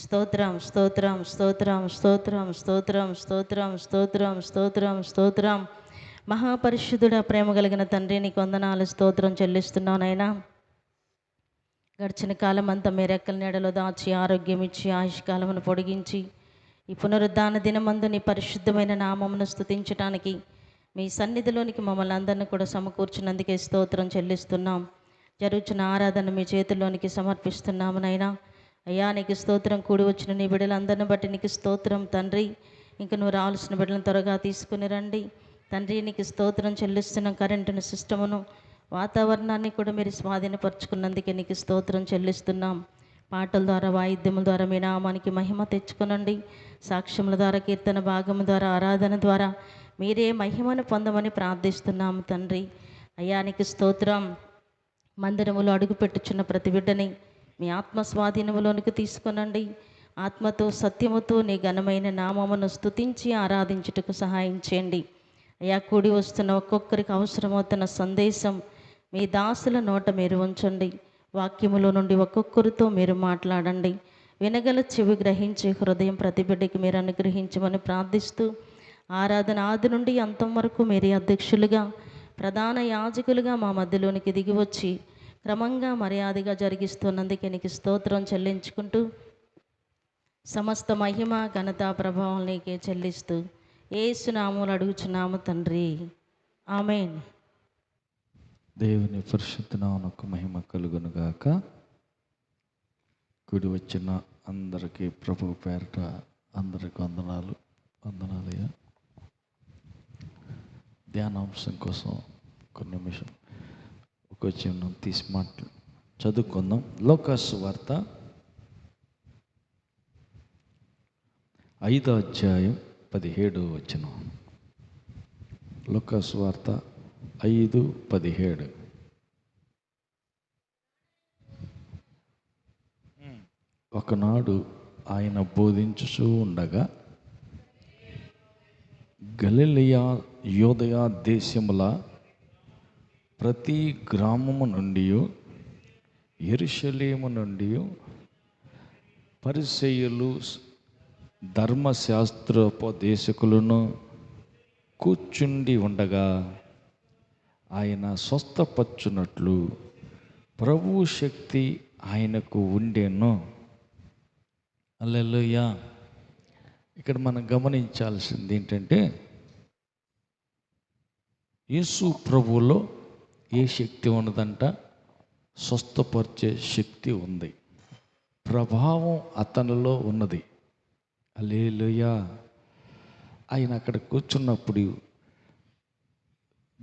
స్తోత్రం స్తోత్రం స్తోత్రం స్తోత్రం స్తోత్రం స్తోత్రం స్తోత్రం స్తోత్రం స్తోత్రం. మహాపరిశుద్ధుడ ప్రేమ కలిగిన తండ్రి నీకు వందనాలు స్తోత్రం చెల్లిస్తున్నానైనా గడిచిన కాలం అంతా మీ రెక్కల నీడలో దాచి ఆరోగ్యం ఇచ్చి ఆయుష్కాలమును పొడిగించి ఈ పునరుద్ధాన దినమందు నీ పరిశుద్ధమైన నామమును స్థుతించడానికి మీ సన్నిధిలోనికి మమ్మల్ని అందరిని కూడా సమకూర్చినందుకే స్తోత్రం చెల్లిస్తున్నాం. జరుగుతున్న ఆరాధన మీ చేతుల్లోనికి సమర్పిస్తున్నాము నైనా అయ్యా నీకు స్తోత్రం కూడి వచ్చిన నీ బిడ్డలందరిని బట్టి నీకు స్తోత్రం తండ్రి. ఇంక నువ్వు రావాల్సిన బిడ్డలను త్వరగా తీసుకుని రండి. తండ్రి నీకు స్తోత్రం చెల్లిస్తున్నాం కరెంటును సిస్టమును వాతావరణాన్ని కూడా మీరు స్వాధీనపరుచుకున్నందుకే నీకు స్తోత్రం చెల్లిస్తున్నాం. పాటల ద్వారా వాయిద్యముల ద్వారా మీ నామానికి మహిమ తెచ్చుకునండి. సాక్ష్యముల ద్వారా కీర్తన భాగము ద్వారా ఆరాధన ద్వారా మీరే మహిమను పొందమని ప్రార్థిస్తున్నాము తండ్రి. అయ్యానికి స్తోత్రం. మందిరములో అడుగుపెట్టుచున్న ప్రతి బిడ్డని మీ ఆత్మ స్వాధీనములోనికి తీసుకొనండి. ఆత్మతో సత్యముతో నీ ఘనమైన నామమును స్తుతించి ఆరాధించుటకు సహాయం చేయండి. అయా కూడి వస్తున్న ఒక్కొక్కరికి అవసరమవుతున్న సందేశం మీ దాసుల నోట మీరు ఉంచండి. వాక్యములో నుండి ఒక్కొక్కరితో మీరు మాట్లాడండి. వినగల చెవి గ్రహించి హృదయం ప్రతిబిడ్డకి మీరు అనుగ్రహించమని ప్రార్థిస్తూ ఆరాధన ఆది నుండి అంతం వరకు మీరే అధ్యక్షులుగా ప్రధాన యాజకులుగా మా మధ్యలోనికి దిగి వచ్చి క్రమంగా మర్యాదగా జరిగిస్తున్నందుకే నీకు స్తోత్రం చెల్లించుకుంటూ సమస్త మహిమ ఘనత ప్రభావం నీకే చెల్లిస్తూ ఏసునాములు అడుగుచున్నాము తండ్రి. ఆమెన్. దేవుని పరిశుద్ధనామకు మహిమ కలుగునుగాక. కుడి వచ్చిన అందరికీ ప్రభు పేరట అందరికి వందనాలు వందనాలయ్యా. ధ్యానాంశం కోసం కొన్ని నిమిషం. ఒక తీసి మాటలు. చదువుకుందాం. లోకాసు వార్త. ఐదో అధ్యాయం పదిహేడు వచ్చిన లోకాసు వార్త ఐదు పదిహేడు. ఒకనాడు ఆయన బోధించుచూ ఉండగా గలిలియా యోదయ దేశముల ప్రతి గ్రామము నుండి ఎరుషలేము నుండి పరిసయ్యులు ధర్మశాస్త్రోపదేశకులను కూర్చుండి ఉండగా ఆయన స్వస్థపచ్చునట్లు ప్రభు శక్తి ఆయనకు ఉండేను. అల్లెలుయ్యా ఇక్కడ మనం గమనించాల్సింది ఏంటంటే యేసు ప్రభువులో ఏ శక్తి ఉన్నదంట? స్వస్థపరిచే శక్తి ఉంది. ప్రభావం అతనిలో ఉన్నది. అలేలుయా ఆయన అక్కడ కూర్చున్నప్పుడు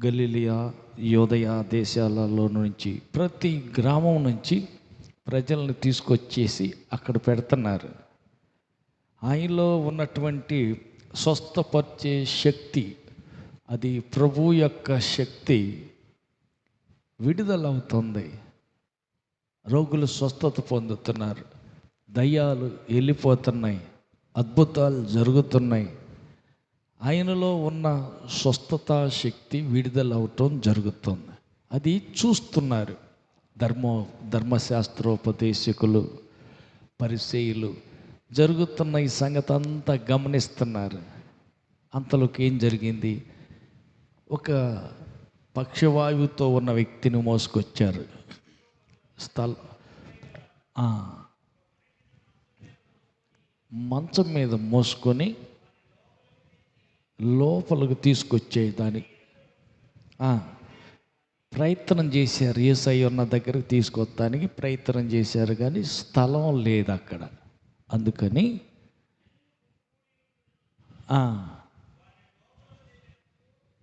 గలీలియా యోదయ దేశాలలో నుంచి ప్రతి గ్రామం నుంచి ప్రజలను తీసుకొచ్చేసి అక్కడ పెడుతున్నారు. ఆయనలో ఉన్నటువంటి స్వస్థపరిచే శక్తి అది ప్రభు యొక్క శక్తి విడుదలవుతుంది. రోగులు స్వస్థత పొందుతున్నారు. దయ్యాలు వెళ్ళిపోతున్నాయి. అద్భుతాలు జరుగుతున్నాయి. ఆయనలో ఉన్న స్వస్థత శక్తి విడుదలవటం జరుగుతుంది. అది చూస్తున్నారు. ధర్మ ధర్మశాస్త్రోపదేశకులు పరిచయులు జరుగుతున్న ఈ సంగతి అంతా గమనిస్తున్నారు. అంతలోకి ఏం జరిగింది? ఒక పక్షవాయువుతో ఉన్న వ్యక్తిని మోసుకొచ్చారు. స్థల మంచం మీద మోసుకొని లోపలికి తీసుకొచ్చేదాని ప్రయత్నం చేశారు. ఏసై ఉన్న దగ్గరికి తీసుకొస్తానికి ప్రయత్నం చేశారు కానీ స్థలం లేదు అక్కడ. అందుకని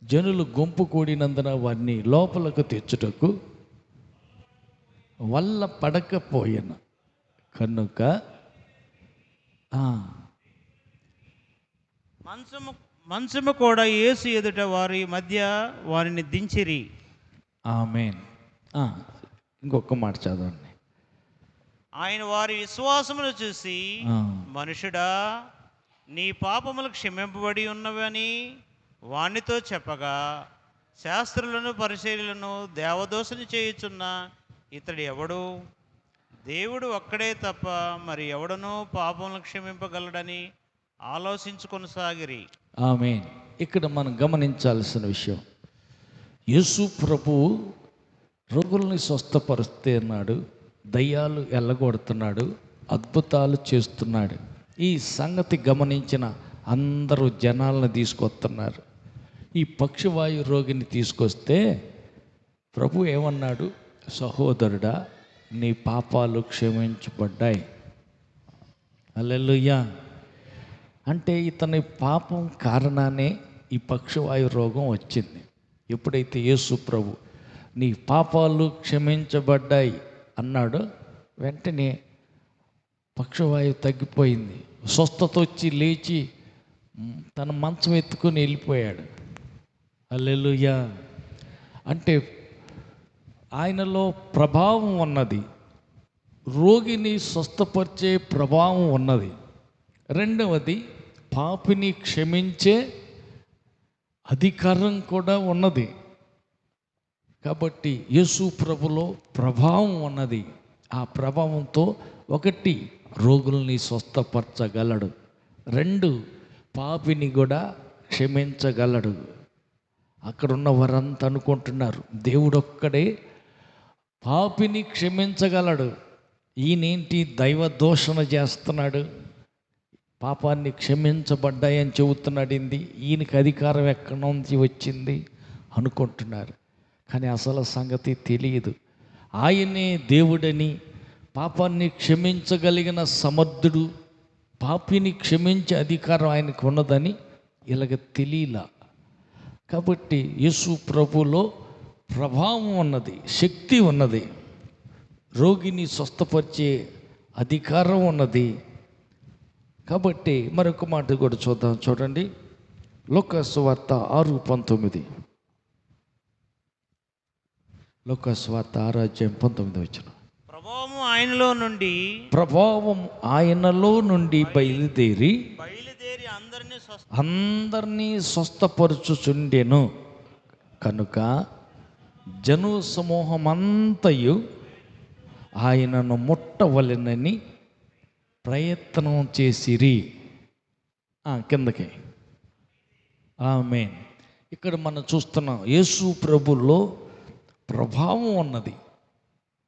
జనులు గుంపు కూడినందున వారిని లోపలకు తెచ్చుటకు వల్ల పడకపోయిన. కనుక మంచము మంచము కూడా యేసు ఎదుట వారి మధ్య వారిని దించిరి. ఆమెన్. ఆ, ఇంకొక మాట చదవండి. ఆయన వారి విశ్వాసమును చూసి. మనుషుడా నీ పాపములు క్షమింపబడి ఉన్నవని వానితో చెప్పగా శాస్త్రులను పరిశీలను దేవదోషని చేయుచున్న ఇతడు ఎవడు? దేవుడు ఒక్కడే తప్ప మరి ఎవడనూ పాపములను క్షమింపగలడని ఆలోచించుకొనసాగిరి ఆమె ఇక్కడ మనం గమనించాల్సిన విషయం యేసు ప్రభు రోగుల్ని స్వస్థపరుస్తే అన్నాడు దయ్యాలు ఎల్లగొడుతున్నాడు అద్భుతాలు చేస్తున్నాడు. ఈ సంగతి గమనించిన అందరూ జనాలను తీసుకొస్తున్నారు. ఈ పక్షవాయు రోగిని తీసుకొస్తే ప్రభు ఏమన్నాడు? సహోదరుడా నీ పాపాలు క్షమించబడ్డాయి. అల్లెలుయ్యా అంటే ఇతని పాపం కారణానే ఈ పక్షవాయు రోగం వచ్చింది. ఎప్పుడైతే యేసు ప్రభు నీ పాపాలు క్షమించబడ్డాయి అన్నాడు వెంటనే పక్షవాయువు తగ్గిపోయింది. స్వస్థత వచ్చి లేచి తన మంచం ఎత్తుకొని వెళ్ళిపోయాడు. అల్లెలుయ్యా అంటే ఆయనలో ప్రభావం ఉన్నది. రోగిని స్వస్థపరిచే ప్రభావం ఉన్నది. రెండవది పాపిని క్షమించే అధికారం కూడా ఉన్నది. కాబట్టి యేసు ప్రభులో ప్రభావం ఉన్నది. ఆ ప్రభావంతో ఒకటి రోగుల్ని స్వస్థపరచగలడు. రెండు పాపిని కూడా క్షమించగలడు. అక్కడున్న వారంతా అనుకుంటున్నారు. దేవుడు ఒక్కడే పాపిని క్షమించగలడు. ఈయనేంటి దైవ దోషణ చేస్తున్నాడు? పాపాన్ని క్షమించబడ్డాయని చెబుతున్నాడు ఇంది ఈయనకి అధికారం ఎక్కడి నుంచి వచ్చింది? అనుకుంటున్నారు. కానీ అసలు సంగతి తెలియదు. ఆయనే దేవుడని పాపాన్ని క్షమించగలిగిన సమర్థుడు పాపిని క్షమించే అధికారం ఆయనకు ఉన్నదని ఇలాగ తెలియలా. కాబట్టి యేసు ప్రభులో ప్రభావం ఉన్నది శక్తి ఉన్నది రోగిని స్వస్థపరిచే అధికారం ఉన్నది. కాబట్టి మరొక మాట కూడా చూద్దాం చూడండి. లోకస్ వార్త ఆరు పంతొమ్మిది. లోకస్ వార్త ఆరు అధ్యాయం పంతొమ్మిది వచ్చిన. ప్రభావము ఆయనలో నుండి ప్రభావం ఆయనలో నుండి బయలుదేరి బయలుదేరి అందరినీ స్వస్థపరచుచుండెను. కనుక జను సమూహమంతయు ఆయనను ముట్టవలెనని ప్రయత్నం చేసిరి. కిందకి. ఆమె ఇక్కడ మనం చూస్తున్నాం యేసు ప్రభుల్లో ప్రభావం ఉన్నది.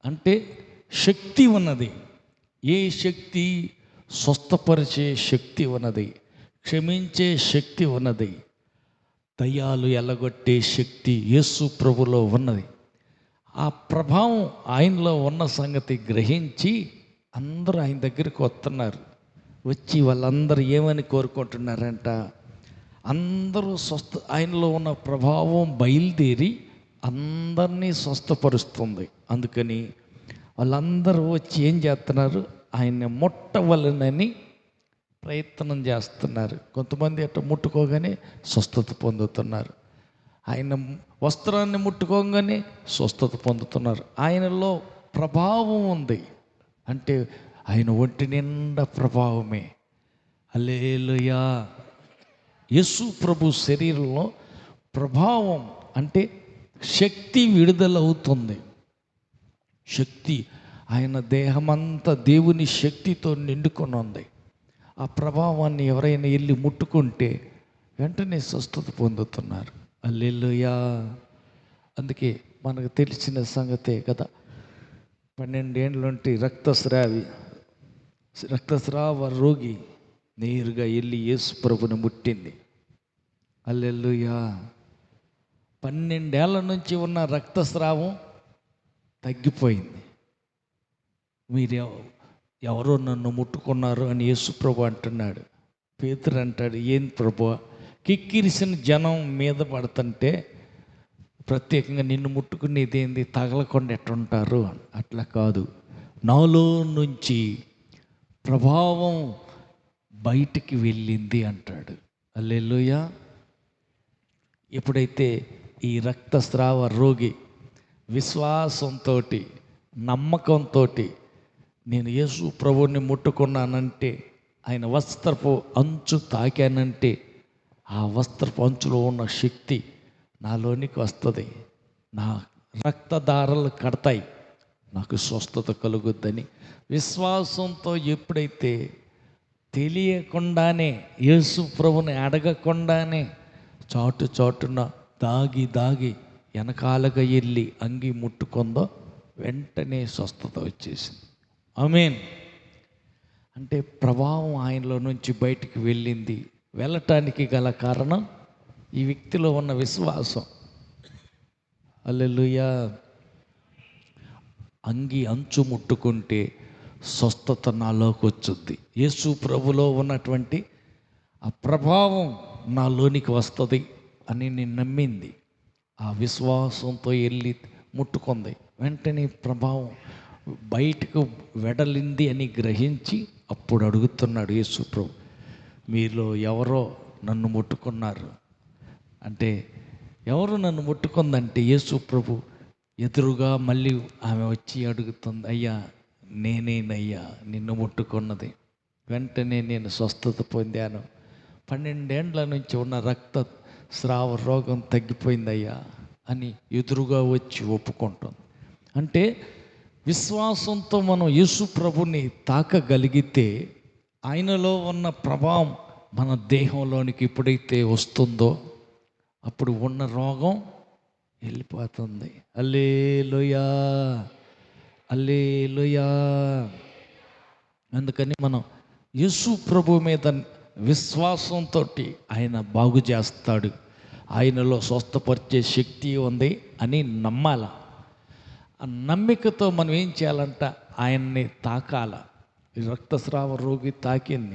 అంటే శక్తి ఉన్నది. ఏ శక్తి? స్వస్థపరిచే శక్తి ఉన్నది. క్షమించే శక్తి ఉన్నది. దయ్యాలు ఎల్లగొట్టే శక్తి యేసు ప్రభులో ఉన్నది. ఆ ప్రభావం ఆయనలో ఉన్న సంగతి గ్రహించి అందరూ ఆయన దగ్గరికి వస్తున్నారు. వచ్చి వాళ్ళందరూ ఏమని కోరుకుంటున్నారంట? అందరూ స్వస్థ ఆయనలో ఉన్న ప్రభావం బయలుదేరి అందరినీ స్వస్థపరుస్తుంది. అందుకని వాళ్ళందరూ వచ్చి ఏం చేస్తున్నారు? ఆయన్ని ముట్టవలనని ప్రయత్నం చేస్తున్నారు. కొంతమంది అట్లా ముట్టుకోగానే స్వస్థత పొందుతున్నారు. ఆయన వస్త్రాన్ని ముట్టుకోగానే స్వస్థత పొందుతున్నారు. ఆయనలో ప్రభావం ఉంది. అంటే ఆయన ఒంటి నిండా ప్రభావమే. అల్లేలుయా యేసు ప్రభు శరీరంలో ప్రభావం అంటే శక్తి విడుదలవుతుంది. శక్తి ఆయన దేహమంతా దేవుని శక్తితో నిండుకొని ఉంది ఆ ప్రభావాన్ని ఎవరైనా వెళ్ళి ముట్టుకుంటే వెంటనే స్వస్థత పొందుతున్నారు. అల్లెలుయా. అందుకే మనకు తెలిసిన సంగతే కదా పన్నెండేండ్లుంటి రక్తస్రావి రక్తస్రావ రోగి నేరుగా వెళ్ళి యేసు ప్రభుని ముట్టింది. అల్లెలుయా. పన్నెండేళ్ళ నుంచి ఉన్న రక్తస్రావం తగ్గిపోయింది. మీరు ఎవరో నన్ను ముట్టుకున్నారు అని యేసు ప్రభు అంటున్నాడు. పేతురు అంటాడు ఏం ప్రభు? కిక్కిరిసిన జనం మీద పడుతుంటే ప్రత్యేకంగా నిన్ను ముట్టుకునేది ఏంది? తగలకుండా ఎట్టుంటారు? అట్లా కాదు. నాలో నుంచి ప్రభావం బయటికి వెళ్ళింది అంటాడు. అల్లెలుయా ఎప్పుడైతే ఈ రక్తస్రావ రోగి విశ్వాసంతో నమ్మకంతో నేను యేసు ప్రభువుని ముట్టుకున్నానంటే ఆయన వస్త్రపు అంచు తాకానంటే ఆ వస్త్రపు అంచులో ఉన్న శక్తి నాలోనికి వస్తుంది. నా రక్తదారలు కడతాయి. నాకు స్వస్థత కలుగుద్దని విశ్వాసంతో ఎప్పుడైతే తెలియకుండానే యేసు ప్రభుని అడగకుండానే చాటు చాటున దాగి దాగి వెనకాలగా వెళ్ళి అంగి ముట్టుకుందో వెంటనే స్వస్థత వచ్చేసింది. మీన్ అంటే ప్రభావం ఆయనలో నుంచి బయటికి వెళ్ళింది. వెళ్ళటానికి గల కారణం ఈ వ్యక్తిలో ఉన్న విశ్వాసం. అల్లెలుయా అంగి అంచు ముట్టుకుంటే స్వస్థత నాలోకి వచ్చుద్ది యేసు ప్రభులో ఉన్నటువంటి ఆ ప్రభావం నాలోనికి వస్తుంది అని నేను నమ్మింది. ఆ విశ్వాసంతో వెళ్ళి ముట్టుకుంది. వెంటనే ప్రభావం బయటకు వెడలింది అని గ్రహించి అప్పుడు అడుగుతున్నాడు యేసుప్రభు మీలో ఎవరో నన్ను ముట్టుకున్నారు. అంటే ఎవరు నన్ను ముట్టుకుందంటే యేసుప్రభు ఎదురుగా మళ్ళీ ఆమె వచ్చి అడుగుతుంది అయ్యా నేనేనయ్యా నిన్ను ముట్టుకున్నది. వెంటనే నేను స్వస్థత పొందాను. పన్నెండేండ్ల నుంచి ఉన్న రక్త స్రావ రోగం తగ్గిపోయిందయ్యా అని ఎదురుగా వచ్చి ఒప్పుకుంటుంది. అంటే విశ్వాసంతో మనం యేసు ప్రభుని తాకగలిగితే ఆయనలో ఉన్న ప్రభావం మన దేహంలోనికి ఎప్పుడైతే వస్తుందో అప్పుడు ఉన్న రోగం వెళ్ళిపోతుంది. అల్లేలుయా అల్లేలుయా అందుకని మనం యేసు ప్రభు మీద విశ్వాసంతో ఆయన బాగు చేస్తాడు. ఆయనలో స్వస్థపరిచే శక్తి ఉంది అని నమ్మాల? ఆ నమ్మికతో మనం ఏం చేయాలంట? ఆయన్ని తాకాల. రక్తస్రావ రోగి తాకింది.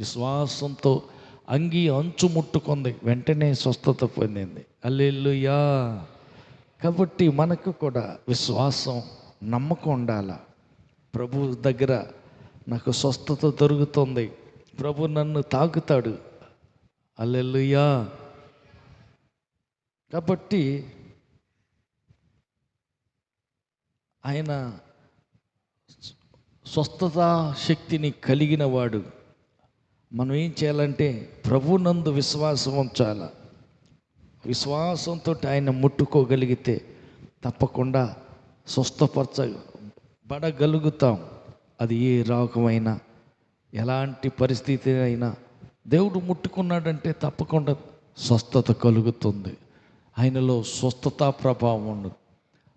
విశ్వాసంతో అంగి అంచు ముట్టుకుంది. వెంటనే స్వస్థత పొందింది. అల్లెల్లుయా కాబట్టి మనకు కూడా విశ్వాసం నమ్మకం ఉండాల. ప్రభు దగ్గర నాకు స్వస్థత దొరుకుతుంది. ప్రభు నన్ను తాకుతాడు. అల్లెల్లుయా కాబట్టి ఆయన స్వస్థత శక్తిని కలిగిన వాడు. మనం ఏం చేయాలంటే ప్రభునందు విశ్వాసం ఉంచాల. విశ్వాసంతో ఆయన ముట్టుకోగలిగితే తప్పకుండా స్వస్థపరచబడగలుగుతాం. అది ఏ రోగమైనా ఎలాంటి పరిస్థితి అయినా దేవుడు ముట్టుకున్నాడంటే తప్పకుండా స్వస్థత కలుగుతుంది. ఆయనలో స్వస్థత ప్రభావం ఉండదు.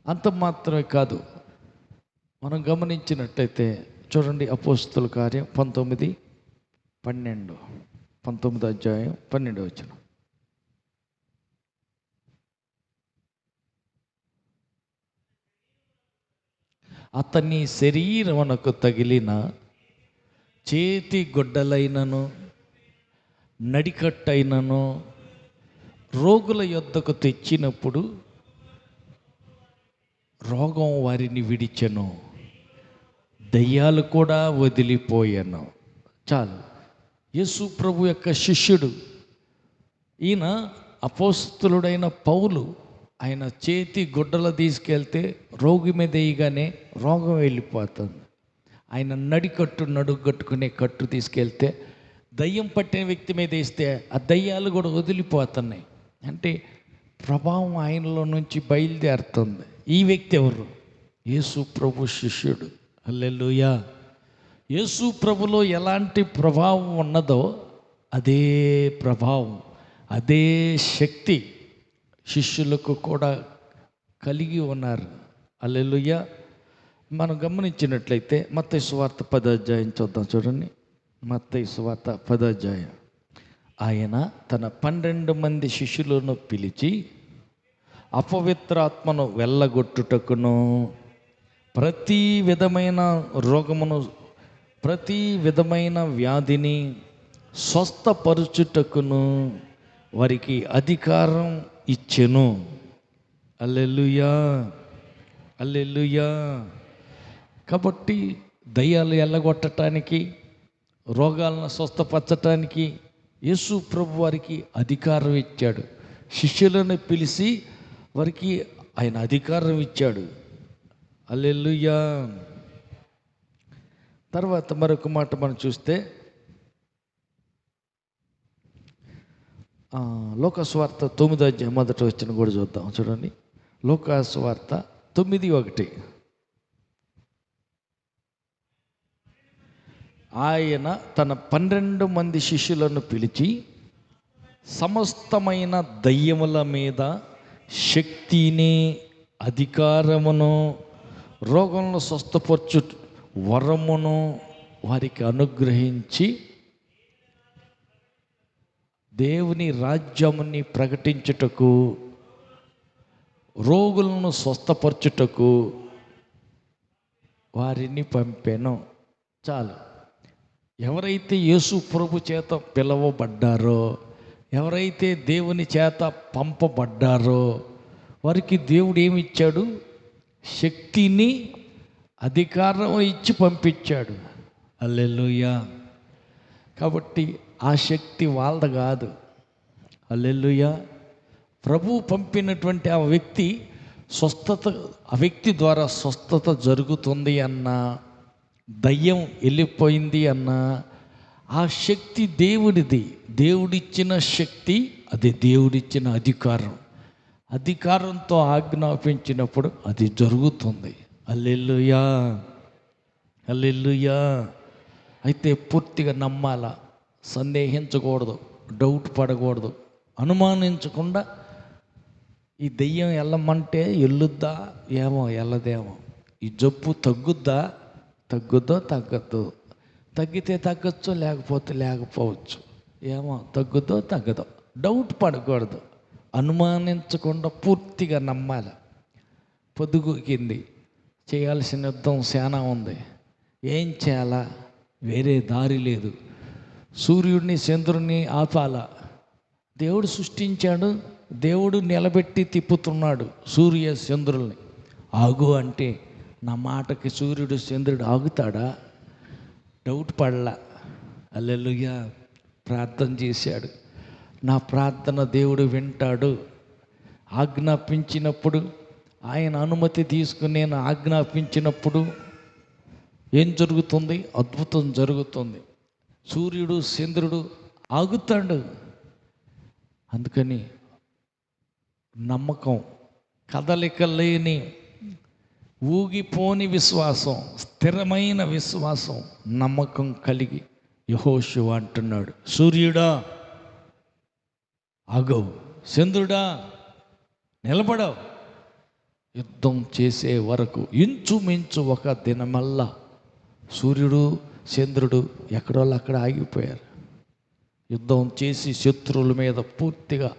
అంత మాత్రమే కాదు మనం గమనించినట్టయితే చూడండి అపోస్తుల కార్యం పంతొమ్మిది పన్నెండు. పంతొమ్మిది అధ్యాయం పన్నెండు వచ్చిన అతని శరీరమునకు తగిలిన చేతి గొడ్డలైనను నడికట్టైనను రోగుల యొద్దకు తెచ్చినప్పుడు రోగం వారిని విడిచెను. దయ్యాలు కూడా వదిలిపోయాను. చాలు. యేసు ప్రభు యొక్క శిష్యుడు ఈయన అపోస్తులుడైన పౌలు ఆయన చేతి గుడ్డలు తీసుకెళ్తే రోగి మీద వేయగానే రోగం వెళ్ళిపోతుంది. ఆయన నడికట్టు నడుగు కట్టుకునే కట్టు తీసుకెళ్తే దయ్యం పట్టిన వ్యక్తి మీద వేస్తే ఆ దయ్యాలు కూడా వదిలిపోతున్నాయి. అంటే ప్రభావం ఆయనలో నుంచి బయలుదేరుతుంది. ఈ వ్యక్తి ఎవరు? యేసు ప్రభు శిష్యుడు. అల్లెలుయా యేసు ప్రభులో ఎలాంటి ప్రభావం ఉన్నదో అదే ప్రభావం అదే శక్తి శిష్యులకు కూడా కలిగి ఉన్నారు. అల్లెలుయ్య మనం గమనించినట్లయితే మత్తయ్య సువార్త పదాధ్యాయం చూద్దాం చూడండి. మత్తయ్య సువార్త పదాధ్యాయం ఆయన తన పన్నెండు మంది శిష్యులను పిలిచి అపవిత్రాత్మను వెళ్ళగొట్టుటకును ప్రతి విధమైన రోగమును ప్రతి విధమైన వ్యాధిని స్వస్థపరుచుటకును వారికి అధికారం ఇచ్చెను. అల్లెలుయా అల్లెలుయా. కాబట్టి దయ్యాలు ఎల్లగొట్టడానికి రోగాలను స్వస్థపరచటానికి యేసు ప్రభు వారికి అధికారం ఇచ్చాడు. శిష్యులను పిలిచి వారికి ఆయన అధికారం ఇచ్చాడు. అల్లెలుయా తర్వాత మరొక మాట మనం చూస్తే లోకస్వార్త తొమ్మిది అధ్యాయం మొదట వచ్చిన కూడా చూద్దాం. చూడండి. లోకస్వార్త తొమ్మిది ఒకటి. ఆయన తన పన్నెండు మంది శిష్యులను పిలిచి సమస్తమైన దయ్యముల మీద శక్తిని అధికారమును రోగంలో స్వస్థపరచు వరమును వారికి అనుగ్రహించి దేవుని రాజ్యముని ప్రకటించుటకు రోగులను స్వస్థపరచుటకు వారిని పంపాను. చాలు. ఎవరైతే యేసు ప్రభు చేత పిలవబడ్డారో ఎవరైతే దేవుని చేత పంపబడ్డారో వారికి దేవుడు ఏమి ఇచ్చాడు? శక్తిని అధికారం ఇచ్చి పంపించాడు. అల్లెలుయ్యా కాబట్టి ఆ శక్తి వాళ్ళది కాదు. అల్లెలుయ్యా ప్రభు పంపినటువంటి ఆ వ్యక్తి స్వస్థత ఆ వ్యక్తి ద్వారా స్వస్థత జరుగుతుంది అన్న దయ్యం వెళ్ళిపోయింది అన్న ఆ శక్తి దేవుడిది. దేవుడిచ్చిన శక్తి అది దేవుడిచ్చిన అధికారం. అధికారంతో ఆజ్ఞాపించినప్పుడు అది జరుగుతుంది. అల్లెల్లుయా అల్లెల్లుయా అయితే పూర్తిగా నమ్మాలా సందేహించకూడదు డౌట్ పడకూడదు. అనుమానించకుండా ఈ దెయ్యం వెళ్ళమంటే ఎల్లుద్దా ఏమో వెళ్ళదేమో ఈ జబ్బు తగ్గుద్దా తగ్గుద్దో తగ్గద్దు. తగ్గితే తగ్గచ్చు లేకపోతే లేకపోవచ్చు. ఏమో తగ్గుద్దో తగ్గదో. డౌట్ పడకూడదు. అనుమానించకుండా పూర్తిగా నమ్మాలి. పొద్దుగుకింది చేయాల్సిన యుద్ధం సేనా ఉంది. ఏం చేయాలా? వేరే దారి లేదు. సూర్యుడిని చంద్రుడిని ఆపాల. దేవుడు సృష్టించాడు. దేవుడు నిలబెట్టి తిప్పుతున్నాడు సూర్య చంద్రుల్ని. ఆగు అంటే నా మాటకి సూర్యుడు చంద్రుడు ఆగుతాడా? డౌట్ పడలా. అల్లెలుగా ప్రార్థన చేశాడు. నా ప్రార్థన దేవుడు వింటాడు. ఆజ్ఞాపించినప్పుడు ఆయన అనుమతి తీసుకుని నేను ఆజ్ఞాపించినప్పుడు ఏం జరుగుతుంది? అద్భుతం జరుగుతుంది. సూర్యుడు చంద్రుడు ఆగుతాడు. అందుకని నమ్మకం కదలిక లేని ఊగిపోని విశ్వాసం స్థిరమైన విశ్వాసం నమ్మకం కలిగి యహోశివ అంటున్నాడు. సూర్యుడా ఆగవు. చంద్రుడా నిలబడవు. యుద్ధం చేసే వరకు ఇంచుమించు ఒక దినమల్లా సూర్యుడు చంద్రుడు ఎక్కడోళ్ళు అక్కడ ఆగిపోయారు. యుద్ధం చేసి శత్రువుల మీద పూర్తిగా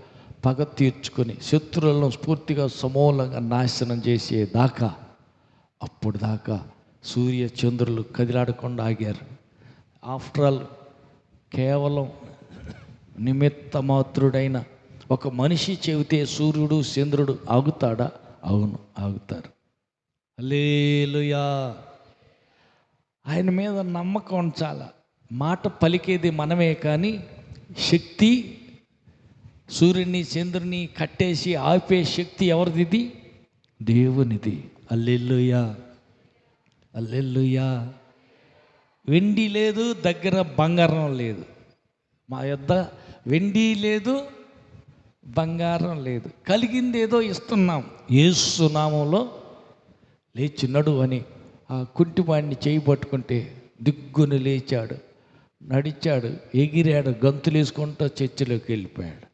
పగ తీర్చుకొని శత్రువులను పూర్తిగా సమూలంగా నాశనం చేసేదాకా అప్పుడు దాకా సూర్య చంద్రులు కదిలాడకుండా ఆగారు. ఆఫ్టర్ ఆల్ కేవలం నిమిత్త మాత్రుడైన ఒక మనిషి చెబితే సూర్యుడు చంద్రుడు ఆగుతాడా? అవును ఆగుతారు. అలేలుయా ఆయన మీద నమ్మకం ఉంచాల? మాట పలికేది మనమే కానీ శక్తి సూర్యుని చంద్రుని కట్టేసి ఆపే శక్తి ఎవరిది దేవునిది. అల్లెల్లుయా అల్లెల్లుయా వెండి లేదు దగ్గర బంగారం లేదు. మా యొద్ద వెండి లేదు బంగారం లేదు. కలిగింది ఏదో ఇస్తున్నాం. ఏసు నామంలో లేచినడు అని ఆ కుంటివాడిని చేయి పట్టుకుంటే దిగ్గుని లేచాడు. నడిచాడు ఎగిరాడు గంతులు వేసుకుంటూ చర్చిలోకి వెళ్ళిపోయాడు.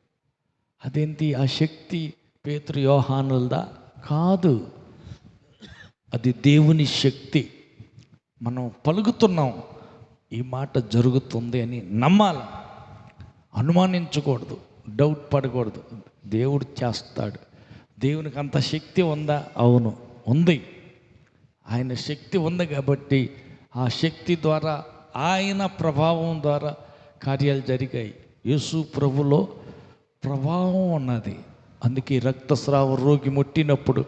అదేంటి? ఆ శక్తి పేతృ యోహానులదా? కాదు. అది దేవుని శక్తి. మనం పలుకుతున్నాం. ఈ మాట జరుగుతుంది అని నమ్మాలి. అనుమానించకూడదు డౌట్ పడకూడదు. దేవుడు చేస్తాడు. దేవునికి అంత శక్తి ఉందా? అవును ఉంది. ఆయన శక్తి ఉంది కాబట్టి ఆ శక్తి ద్వారా ఆయన ప్రభావం ద్వారా కార్యాలు జరిగాయి. యేసు ప్రభులో ప్రభావం ఉన్నది. అందుకే రక్తస్రావ రోగి ముట్టినప్పుడు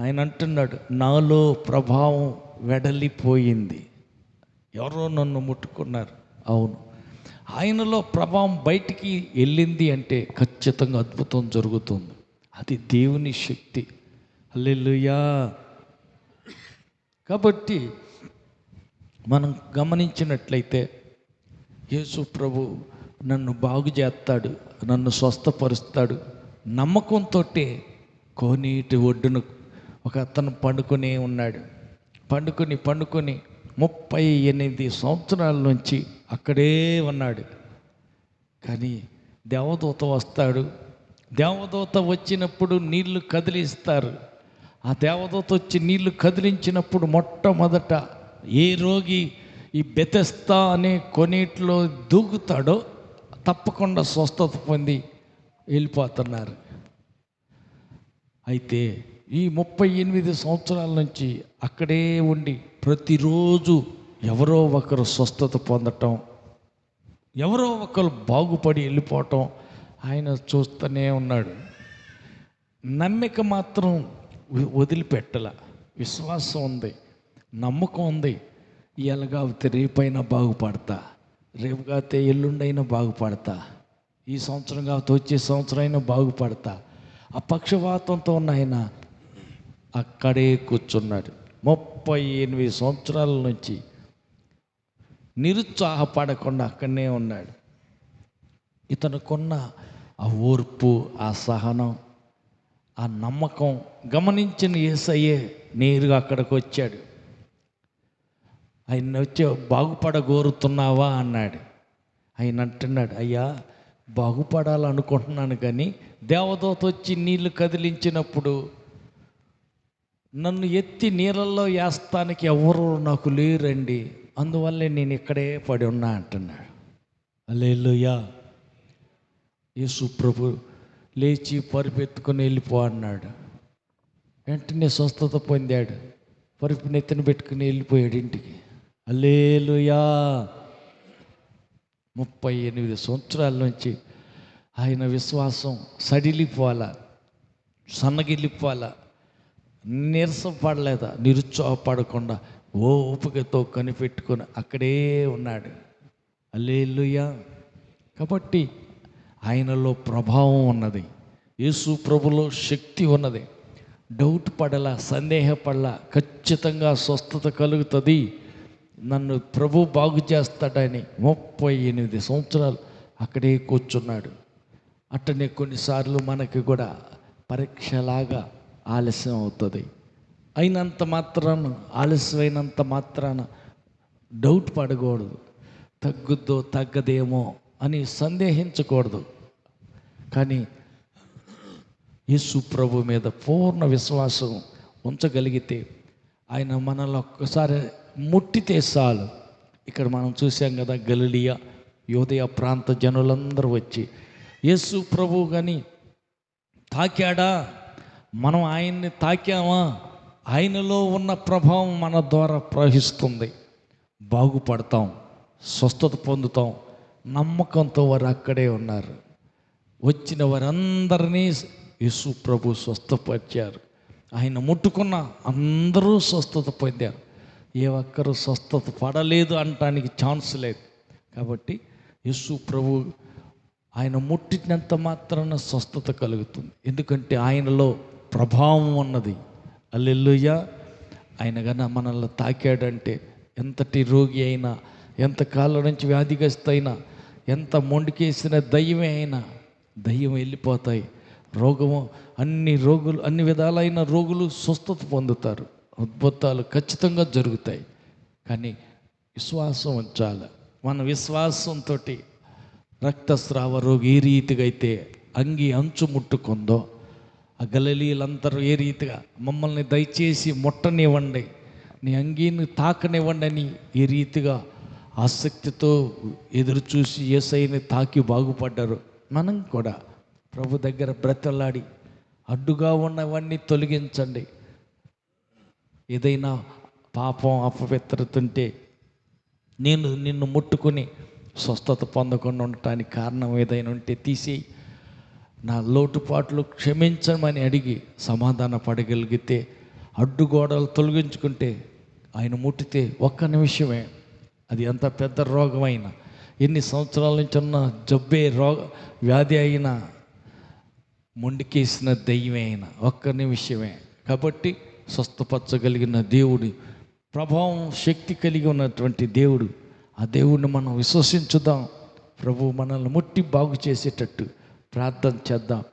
ఆయన అంటున్నాడు నాలో ప్రభావం వెడలిపోయింది. ఎవరో నన్ను ముట్టుకున్నారు. అవును. ఆయనలో ప్రభావం బయటికి వెళ్ళింది అంటే ఖచ్చితంగా అద్భుతం జరుగుతుంది. అది దేవుని శక్తి. అల్లెలుయా కాబట్టి మనం గమనించినట్లయితే యేసు ప్రభు నన్ను బాగు చేస్తాడు నన్ను స్వస్థపరుస్తాడు. నమ్మకంతో కోనీటి ఒడ్డున ఒక అతను పండుకొని ఉన్నాడు. పండుకొని పండుకొని ముప్పై ఎనిమిది సంవత్సరాల నుంచి అక్కడే ఉన్నాడు. కానీ దేవదూత వస్తాడు. దేవదూత వచ్చినప్పుడు నీళ్ళు కదిలిస్తారు. ఆ దేవదూత వచ్చి నీళ్ళు కదిలించినప్పుడు మొట్టమొదట ఏ రోగి ఈ బెతెస్తా అనే కొనేట్లో దూకుతాడో తప్పకుండా స్వస్థత పొంది వెళ్ళిపోతున్నారు. అయితే ఈ ముప్పై ఎనిమిది సంవత్సరాల నుంచి అక్కడే ఉండి ప్రతిరోజు ఎవరో ఒకరు స్వస్థత పొందటం ఎవరో ఒకరు బాగుపడి వెళ్ళిపోవటం ఆయన చూస్తూనే ఉన్నాడు. నమ్మిక మాత్రం వదిలిపెట్టల. విశ్వాసం ఉంది నమ్మకం ఉంది. ఇలాగాతే రేపైనా బాగుపడతా. రేపు కాకపోతే ఎల్లుండైనా బాగుపడతా. ఈ సంవత్సరం కాకపోతే వచ్చే సంవత్సరం అయినా బాగుపడతా. ఆ పక్షవాతంతో ఉన్న ఆయన అక్కడే కూర్చున్నాడు. ముప్పై ఎనిమిది సంవత్సరాల నుంచి నిరుత్సాహపడకుండా అక్కడనే ఉన్నాడు. ఇతనుకున్న ఆ ఓర్పు ఆ సహనం ఆ నమ్మకం గమనించిన ఏసయ్యే నేరుగా అక్కడికి వచ్చాడు. ఆయన వచ్చి బాగుపడగోరుతున్నావా? అన్నాడు. ఆయన అంటున్నాడు అయ్యా బాగుపడాలనుకుంటున్నాను కానీ దేవదూత వచ్చి నీళ్ళు కదిలించినప్పుడు నన్ను ఎత్తి నీళ్ళల్లో వేస్తానికి ఎవరు నాకు లేరండి. అందువల్లే నేను ఇక్కడే పడి ఉన్నా అంటున్నాడు. అలేలుయా యేసు ప్రభు లేచి పరుపెత్తుకొని వెళ్ళిపో అన్నాడు. వెంటనే స్వస్థత పొందాడు. పరుపు నెత్తిన పెట్టుకుని వెళ్ళిపోయాడు ఇంటికి. అలేలుయా ముప్పై ఎనిమిది సంవత్సరాల నుంచి ఆయన విశ్వాసం సడిలిపోవాలా సన్నగిల్లిపోవాలా నీరసపడలేదా నిరుత్సాహపడకుండా ఓపికతో కనిపెట్టుకొని అక్కడే ఉన్నాడు. అల్లేలుయా కాబట్టి ఆయనలో ప్రభావం ఉన్నది. యేసు ప్రభులో శక్తి ఉన్నది. డౌట్ పడలా సందేహపడలా ఖచ్చితంగా స్వస్థత కలుగుతుంది. నన్ను ప్రభు బాగు చేస్తాడని ముప్పై ఎనిమిది సంవత్సరాలు అక్కడే కూర్చున్నాడు. అట్టనే కొన్నిసార్లు మనకి కూడా పరీక్షలాగా ఆలస్యం అవుతుంది. అయినంత మాత్రాన ఆలస్యమైనంత మాత్రాన డౌట్ పడకూడదు. తగ్గుద్దో తగ్గదేమో అని సందేహించకూడదు. కానీ యేసు ప్రభు మీద పూర్ణ విశ్వాసం ఉంచగలిగితే ఆయన మనల్ని ఒక్కసారి ముట్టితే చాలు. ఇక్కడ మనం చూసాం కదా గలిలియా యోదయ ప్రాంత జనులందరూ వచ్చి యేసు ప్రభు కానీ తాకాడా? మనం ఆయన్ని తాకామా? ఆయనలో ఉన్న ప్రభావం మన ద్వారా ప్రవహిస్తుంది. బాగుపడతాం స్వస్థత పొందుతాం. నమ్మకంతో వారు అక్కడే ఉన్నారు. వచ్చిన వారందరినీ యేసు ప్రభు స్వస్థపరిచారు. ఆయన ముట్టుకున్న అందరూ స్వస్థత పొందారు. ఏ ఒక్కరు స్వస్థత పడలేదు అనటానికి ఛాన్స్ లేదు. కాబట్టి యేసు ప్రభు ఆయన ముట్టినంత మాత్రాన స్వస్థత కలుగుతుంది. ఎందుకంటే ఆయనలో ప్రభావం ఉన్నది. అల్లెల్లుయ్య ఆయన కన్నా మనల్ని తాకాడంటే ఎంతటి రోగి అయినా ఎంత కాళ్ళ నుంచి వ్యాధిగ్రస్త అయినా ఎంత మొండికేసిన దయ్యమే అయినా దయ్యం వెళ్ళిపోతాయి. రోగము అన్ని రోగులు అన్ని విధాలైన రోగులు స్వస్థత పొందుతారు. అద్భుతాలు ఖచ్చితంగా జరుగుతాయి. కానీ విశ్వాసం ఉంచాలి. మన విశ్వాసంతో రక్తస్రావ రోగి ఏ రీతిగా అయితే అంగి అంచు ముట్టుకుందో ఆ గలలీలందరూ ఏ రీతిగా మమ్మల్ని దయచేసి ముట్టనివ్వండి నీ అంగీని తాకనివ్వండి అని ఏ రీతిగా ఆసక్తితో ఎదురు చూసి ఏసైని తాకి బాగుపడ్డారు. మనం కూడా ప్రభు దగ్గర బ్రతలాడి అడ్డుగా ఉన్నవన్నీ తొలగించండి. ఏదైనా పాపం అపవిత్రతుంటే నేను నిన్ను ముట్టుకుని స్వస్థత పొందకుండా ఉండటానికి కారణం ఏదైనా ఉంటే తీసేయి. నా లోటుపాట్లు క్షమించమని అడిగి సమాధాన పడగలిగితే అడ్డుగోడలు తొలగించుకుంటే ఆయన ముట్టితే ఒక్క నిమిషమే. అది ఎంత పెద్ద రోగమైనా ఎన్ని సంవత్సరాల నుంచి ఉన్న జబ్బే రోగ వ్యాధి అయినా మొండికేసిన దయ్యమే అయినా ఒక్క నిమిషమే. కాబట్టి స్వస్థపరచగలిగిన దేవుడు ప్రభావం శక్తి కలిగి ఉన్నటువంటి దేవుడు ఆ దేవుడిని మనం విశ్వసించుదాం. ప్రభు మనల్ని ముట్టి బాగు చేసేటట్టు ప్రార్థన చేద్దాం.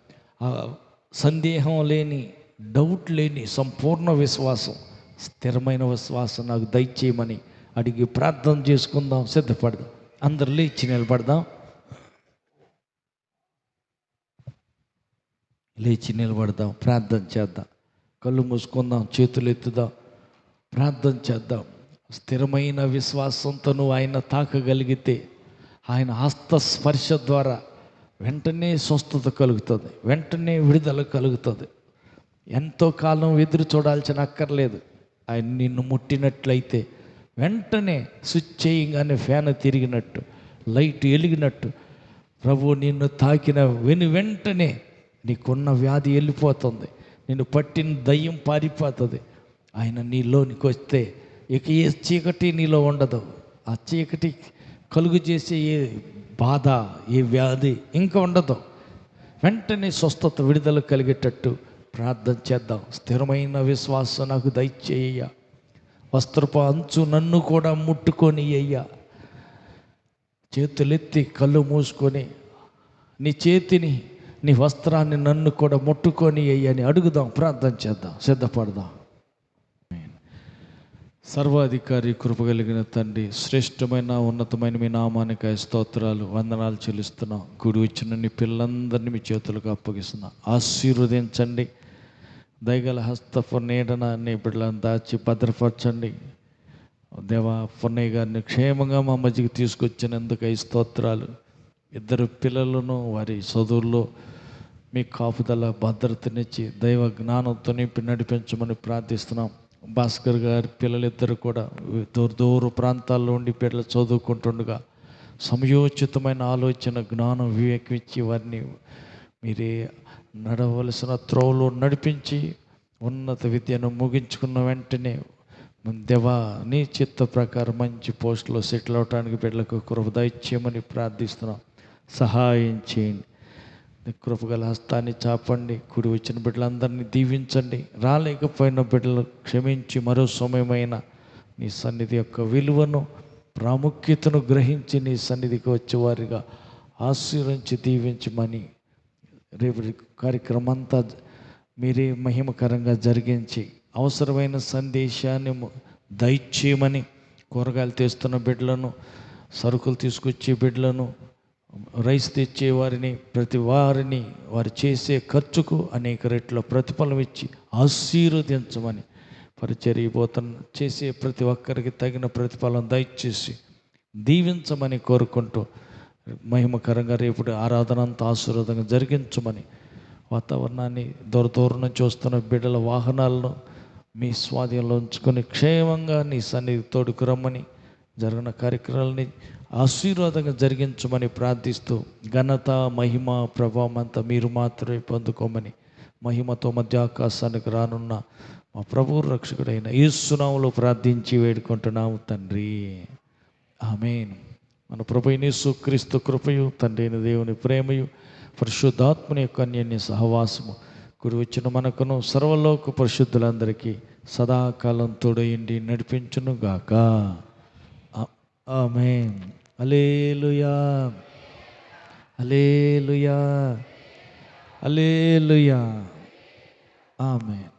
సందేహం లేని డౌట్ లేని సంపూర్ణ విశ్వాసం స్థిరమైన విశ్వాసం నాకు దయచేయమని అడిగి ప్రార్థన చేసుకుందాం సిద్ధపడదాం. అందరు లేచి నిలబడదాం. లేచి నిలబడదాం ప్రార్థన చేద్దాం. కళ్ళు మూసుకుందాం చేతులు ఎత్తుదాం ప్రార్థన చేద్దాం. స్థిరమైన విశ్వాసంతో నువ్వు ఆయన తాకగలిగితే ఆయన హస్త స్పర్శ ద్వారా వెంటనే స్వస్థత కలుగుతుంది. వెంటనే విడుదల కలుగుతుంది. ఎంతో కాలం ఎదురు చూడాల్సిన అక్కర్లేదు. ఆయన నిన్ను ముట్టినట్లయితే వెంటనే స్విచ్ చేయగానే ఫ్యాన్ తిరిగినట్టు లైట్ వెలిగినట్టు ప్రభు నిన్ను తాకిన వెను వెంటనే నీకున్న వ్యాధి వెళ్ళిపోతుంది. నిన్ను పట్టిన దయ్యం పారిపోతుంది. ఆయన నీలోనికి వస్తే ఇక ఏ చీకటి నీలో ఉండదు. ఆ చీకటి కలుగు చేసే ఏ బాధ ఏ వ్యాధి ఇంకా ఉండదు. వెంటనే స్వస్థత విడుదల కలిగేటట్టు ప్రార్థన చేద్దాం. స్థిరమైన విశ్వాసం నాకు దయచేయ వస్త్రపు అంచు నన్ను కూడా ముట్టుకొని అయ్యా చేతులెత్తి కళ్ళు మూసుకొని నీ చేతిని నీ వస్త్రాన్ని నన్ను కూడా ముట్టుకొని అయ్యని అడుగుదాం ప్రార్థన చేద్దాం సిద్ధపడదాం. సర్వాధికారి కృపగలిగిన తండ్రి శ్రేష్టమైన ఉన్నతమైన మీ నామానికి స్తోత్రాలు వందనాలు చెల్లిస్తున్నాం. గుడి వచ్చిన నీ పిల్లలందరినీ మీ చేతులకు అప్పగిస్తున్నా. ఆశీర్వదించండి. దయగల హస్త నీడన నీ బిడ్డలను దాచి భద్రపరచండి. దేవా పొన్నయ్య గారిని క్షేమంగా మా మధ్యకి తీసుకొచ్చినందుకు ఐ స్తోత్రాలు. ఇద్దరు పిల్లలను వారి చదువుల్లో మీ కాపుదల భద్రతనిచ్చి దైవ జ్ఞానంతో నింపి నడిపించమని ప్రార్థిస్తున్నాం. భాస్కర్ గారి పిల్లలిద్దరు కూడా దూర దూర ప్రాంతాల్లో ఉండి పిల్లలు చదువుకుంటుండగా సమయోచితమైన ఆలోచన జ్ఞానం వివేకించి వారిని మీరే నడవలసిన త్రోవలో నడిపించి ఉన్నత విద్యను ముగించుకున్న వెంటనే దేవా నీ చిత్త ప్రకారం మంచి పోస్టులో సెటిల్ అవడానికి బిడ్డలకు కృపద ఇచ్చేయమని ప్రార్థిస్తున్నాం. సహాయం చేయండి. నీ కృపగల హస్తాన్ని చాపండి. కుడి వచ్చిన బిడ్డలందరినీ దీవించండి. రాలేకపోయిన బిడ్డలు క్షమించి మరో సమయమైన నీ సన్నిధి యొక్క విలువను ప్రాముఖ్యతను గ్రహించి నీ సన్నిధికి వచ్చేవారిగా ఆశీర్వించి దీవించమని రేపు కార్యక్రమం అంతా మీరే మహిమకరంగా జరిగించి అవసరమైన సందేశాన్ని దయచేయమని కూరగాయలు తెస్తున్న బిడ్డలను సరుకులు తీసుకొచ్చే బిడ్డలను రైస్ తెచ్చే వారిని ప్రతి వారిని వారు చేసే ఖర్చుకు అనేక రెట్ల ప్రతిఫలం ఇచ్చి ఆశీర్వదించమని పరిచర్యబోతున్న చేసే ప్రతి ఒక్కరికి తగిన ప్రతిఫలం దయచేసి దీవించమని కోరుకుంటూ మహిమకరంగా రేపు ఆరాధన అంతా ఆశీర్వాదంగా జరిగించమని వాతావరణాన్ని దూర దూరం నుంచి వస్తున్న బిడ్డల వాహనాలను మీ స్వాధీనంలో ఉంచుకొని క్షేమంగా నీ సన్నిధి తోడుకురమ్మని జరిగిన కార్యక్రమాలని ఆశీర్వాదంగా జరిగించమని ప్రార్థిస్తూ ఘనత మహిమ ప్రభావం అంతా మీరు మాత్రమే పొందుకోమని మహిమతో మధ్య ఆకాశానికి రానున్న మా ప్రభు రక్షకుడైన ఈశ్వనాములో ప్రార్థించి వేడుకుంటున్నాము తండ్రి. ఆమెన్. మన ప్రభుని సుక్రీస్తు కృపయు తండ్రి అయిన దేవుని ప్రేమయు పరిశుద్ధాత్మని యొక్క అన్యన్య సహవాసము గురి వచ్చిన మనకును సర్వలోక పరిశుద్ధులందరికీ సదాకాలం తోడయండి నడిపించును గాక ఆమెన్. అలేలుయా అలేలుయా అలేలుయా ఆమెన్